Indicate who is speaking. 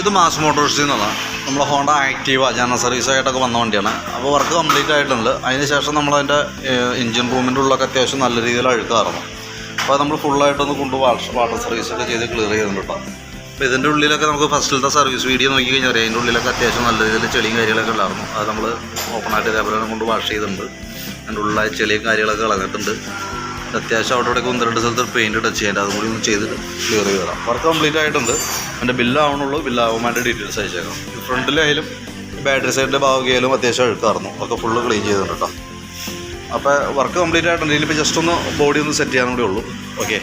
Speaker 1: ഇത് മാസ് മോട്ടോഴ്സിൽ നിന്നാണ് നമ്മൾ ഹോണ്ട ആക്റ്റീവ ജനറൽ സർവീസ് ആയിട്ടൊക്കെ വന്ന വണ്ടിയാണ്. അപ്പോൾ വർക്ക് കംപ്ലീറ്റ് ആയിട്ടുണ്ട്. അതിന് ശേഷം നമ്മളതിന്റെ എഞ്ചിൻ റൂമിന്റെ ഉള്ളൊക്കെ അത്യാവശ്യം നല്ല രീതിയിൽ അഴുക്കാറുന്നു അപ്പോൾ നമ്മൾ ഫുള്ളായിട്ടൊന്ന് കൊണ്ട് വാട്ടർ സർവീസ് ഒക്കെ ചെയ്ത് ക്ലിയർ ചെയ്യുന്നുണ്ട് കേട്ടോ അപ്പോൾ ഇതിന്റെ ഉള്ളിലൊക്കെ നമുക്ക് ഫസ്റ്റിലത്തെ സർവീസ് വീഡിയോ നോക്കി കഴിഞ്ഞാൽ അതിന്റെ ഉള്ളിലൊക്കെ അത്യാവശ്യം നല്ല രീതിയിൽ ചെളിയും കാര്യങ്ങളൊക്കെ ഉണ്ടായിരുന്നു. അത് നമ്മൾ ഓപ്പണായിട്ട് ഇതേപോലെ കൊണ്ട് വാഷ് ചെയ്തിട്ടുണ്ട്. അതിന്റെ ഉള്ളിലായ ചെളിയും കാര്യങ്ങളൊക്കെ കളഞ്ഞിട്ടുണ്ട് അത്യാവശ്യം അവിടെ ഇവിടെ ഒന്ന് രണ്ട് സ്ഥലത്ത് പെയിന്റ് ടച്ച് ചെയ്യേണ്ടത് അതും കൂടി ഒന്ന് ചെയ്തിട്ട് ക്ലിയർ ചെയ്ത് തരാം. വർക്ക് കംപ്ലീറ്റ് ആയിട്ടുണ്ട്. എന്റെ ബില്ലാവണുള്ളൂ ബില്ലാവുമ്പോൾ ഡീറ്റെയിൽസ് അയച്ചേക്കാം. ഫ്രണ്ടിലായാലും ബാറ്ററി സൈഡിന്റെ ഭാഗമായാലും അത്യാവശ്യം അഴുക്കായിരുന്നു ഒക്കെ ഫുള്ള് ക്ലീൻ ചെയ്തിട്ടുണ്ട് കേട്ടോ അപ്പോൾ വർക്ക് കംപ്ലീറ്റ് ആയിട്ടുണ്ട്. ഇനിയിപ്പോൾ ജസ്റ്റ് ഒന്ന് ബോഡി ഒന്ന് സെറ്റ് ചെയ്യാൻ കൂടി ഉള്ളൂ. ഓക്കെ